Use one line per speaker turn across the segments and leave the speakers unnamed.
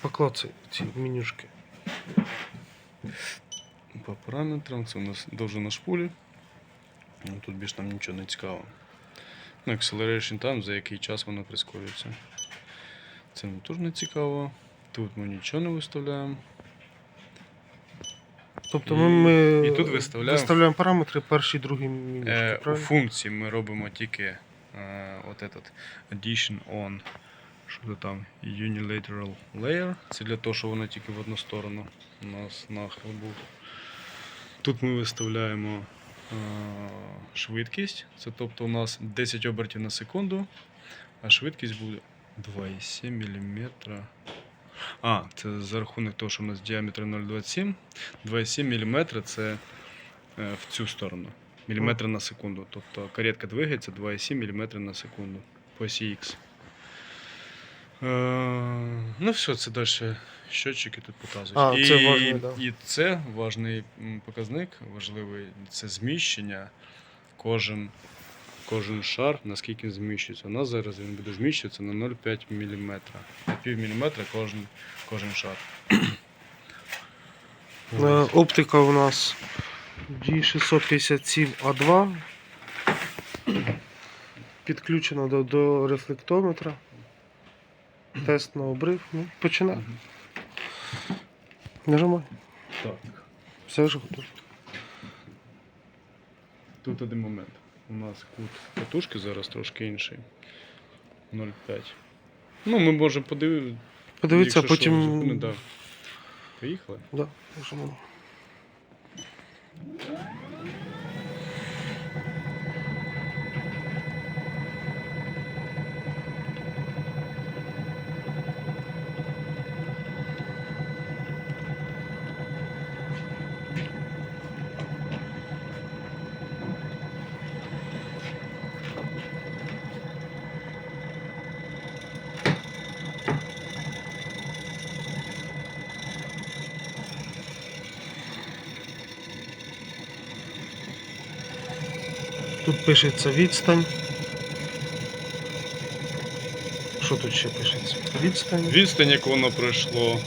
Поклацай ці менюшки.
По параметрам це у нас довжина шпулі. Ну, Тут більш нам нічого не цікаво. Ну, acceleration time, за який час воно прискорюється. Це нам теж не цікаво. Тут ми нічого не виставляємо.
Тобто ми, ми
і тут виставляємо-
виставляємо параметри перші, другі менюшки,
Е, у функції ми робимо тільки е, от этот addition on. Що там? Unilateral layer. Це для того, щоб воно тільки в одну сторону у нас нахил був. Тут ми виставляємо е, швидкість. Це тобто у нас 10 обертів на секунду, а швидкість буде 2,7 мм. А, це за рахунок того, що у нас діаметр 0,27. 2,7 мм це е, в цю сторону. Міліметри на секунду. Тобто каретка двигається 2,7 мм на секунду по осі Х. Е, ну все, це далі щотчики тут показують.
А,
і,
це важливо, да.
і це важний показник, важливий це зміщення. Кожен, кожен шар, наскільки зміщується. У нас зараз він буде зміщуватися на 0,5 мм. На пів міліметра кожен, кожен шар.
Е, Оптика у нас G657A2. Підключена до, до рефлектометра. Тест на обрив. Ну, починай. Нажимай.
Так.
Все вже готово.
Тут один момент. У нас кут катушки зараз трошки інший. 0,5. Ну, ми можемо подивитися.
Подивіться, потім.
да. Поїхали.
Да, нажимаємо. Тут пишеться відстань. Що тут ще пишеться? Відстань.
Відстань, яку воно пройшло,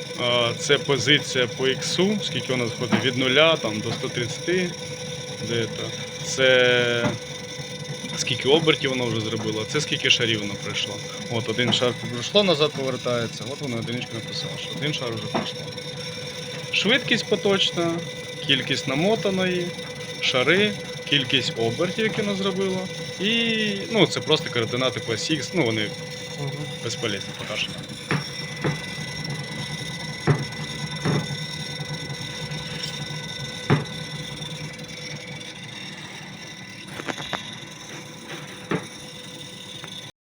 це позиція по іксу, скільки вона заходить від 0 там, до 130. Де то. Це скільки обертів воно вже зробило, це скільки шарів воно пройшло. От один шар пройшло, назад повертається, от воно одиничка написала, що один шар вже пройшло. Швидкість поточна, кількість намотаної, шари, кількість обертів, які воно зробило. І ну, це просто координати по SX, ну вони безполезні що.